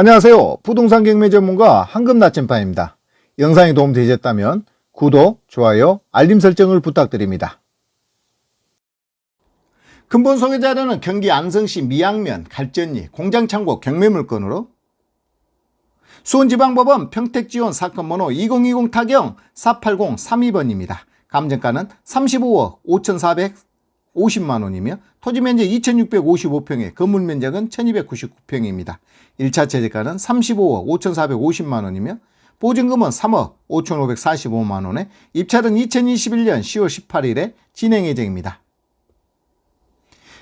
안녕하세요. 부동산 경매 전문가 황금 나침반입니다. 영상이 도움되셨다면 구독, 좋아요, 알림 설정을 부탁드립니다. 근본 소개 자료는 경기 안성시 미양면 갈전리 공장창고 경매 물건으로 수원지방법원 평택지원 사건 번호 2020 타경 48032번입니다. 감정가는 35억 5,450만 원이며 토지 면적 2,655평에 건물 면적은 1,299평입니다. 1차 최저가는 35억 5,450만 원이며 보증금은 3억 5,545만 원에 입찰은 2021년 10월 18일에 진행 예정입니다.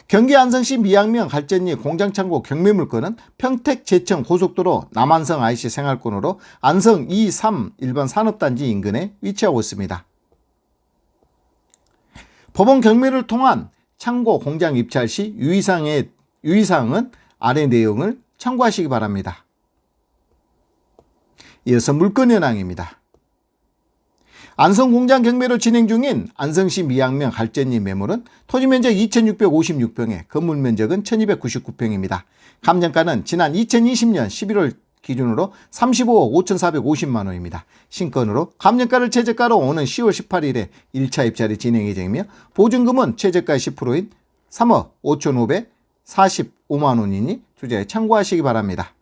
경기 안성시 미양면 갈전리 공장창고 경매 물건은 평택 제천 고속도로 남안성 IC 생활권으로 안성 2, 3 일반 산업단지 인근에 위치하고 있습니다. 법원 경매를 통한 창고 공장 입찰 시 유의사항의 유의사항은 아래 내용을 참고하시기 바랍니다. 이어서 물건 현황입니다. 안성 공장 경매로 진행 중인 안성시 미양면 갈전리 매물은 토지 면적 2,656평에 건물 면적은 1,299평입니다. 감정가는 지난 2020년 11월 기준으로 35억 5,450만 원입니다. 신건으로 감정가를 최저가로 오는 10월 18일에 1차 입찰이 진행 예정이며 보증금은 최저가 10%인 3억 5,545만 원이니 투자에 참고하시기 바랍니다.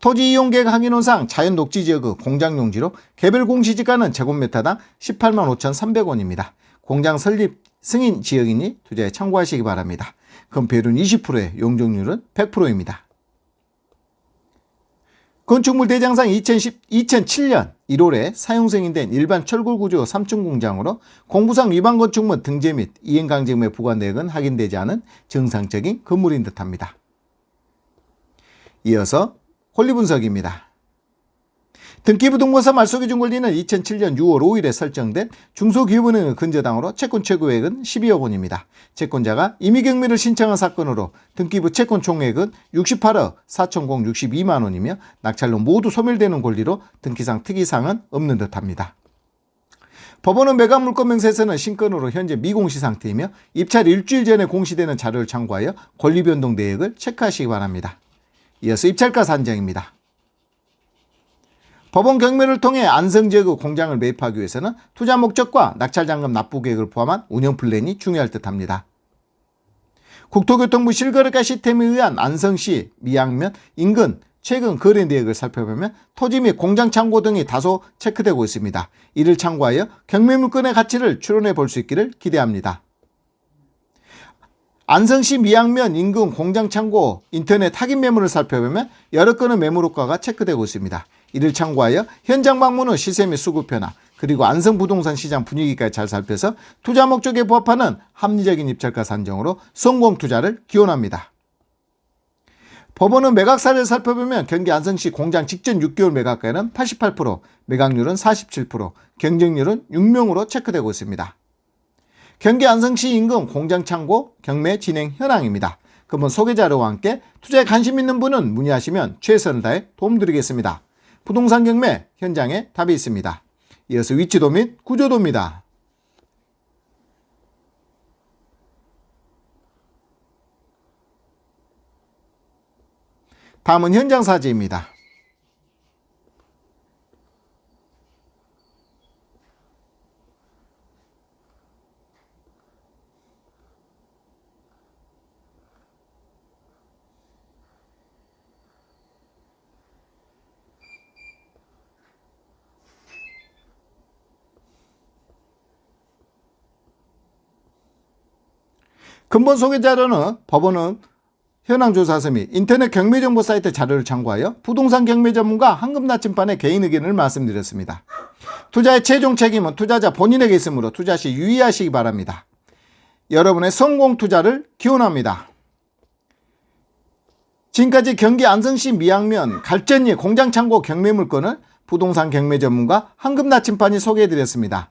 토지 이용 계획 확인원상 자연 녹지 지역의 공장 용지로 개별 공시지가는 제곱미터당 18만 5,300원입니다. 공장 설립 승인 지역이니 투자에 참고하시기 바랍니다. 건폐율은 20%에 용적률은 100%입니다. 건축물 대장상 2010, 2007년 1월에 사용 승인된 일반 철골 구조 3층 공장으로 공부상 위반 건축물 등재 및 이행 강제금의 부과 내역은 확인되지 않은 정상적인 건물인 듯합니다. 이어서 권리 분석입니다. 등기부등본사 말소기준 권리는 2007년 6월 5일에 설정된 중소기업은행의 근저당으로 채권 최고액은 12억 원입니다. 채권자가 임의경매를 신청한 사건으로 등기부 채권 총액은 68억 4,062만 원이며 낙찰로 모두 소멸되는 권리로 등기상 특이사항은 없는 듯합니다. 법원은 매각 물건 명세서는 신건으로 현재 미공시 상태이며 입찰 일주일 전에 공시되는 자료를 참고하여 권리 변동 내역을 체크하시기 바랍니다. 이어서 입찰가 산정입니다. 법원 경매를 통해 안성 지역의 공장을 매입하기 위해서는 투자 목적과 낙찰 잔금 납부 계획을 포함한 운영 플랜이 중요할 듯합니다. 국토교통부 실거래가 시스템에 의한 안성시 미양면 인근 최근 거래 내역을 살펴보면 토지 및 공장 창고 등이 다소 체크되고 있습니다. 이를 참고하여 경매 물건의 가치를 추론해 볼 수 있기를 기대합니다. 안성시 미양면 인근 공장 창고 인터넷 확인 매물을 살펴보면 여러 건의 매물 효과가 체크되고 있습니다. 이를 참고하여 현장 방문 후 시세 및 수급 변화 그리고 안성 부동산 시장 분위기까지 잘 살펴서 투자 목적에 부합하는 합리적인 입찰가 산정으로 성공 투자를 기원합니다. 법원은 매각사를 살펴보면 경기 안성시 공장 직전 6개월 매각가는 88%, 매각률은 47%, 경쟁률은 6명으로 체크되고 있습니다. 경기 안성시 인근 공장 창고 경매 진행 현황입니다. 그러면 소개 자료와 함께 투자에 관심 있는 분은 문의하시면 최선을 다해 도움드리겠습니다. 부동산 경매 현장에 답이 있습니다. 이어서 위치도 및 구조도입니다. 다음은 현장 사진입니다. 근본 소개 자료는 법원은 현황조사서 및 인터넷 경매정보 사이트 자료를 참고하여 부동산 경매 전문가 황금나침반의 개인 의견을 말씀드렸습니다. 투자의 최종 책임은 투자자 본인에게 있으므로 투자 시 유의하시기 바랍니다. 여러분의 성공 투자를 기원합니다. 지금까지 경기 안성시 미양면 갈전리 공장창고 경매 물건을 부동산 경매 전문가 황금나침반이 소개해드렸습니다.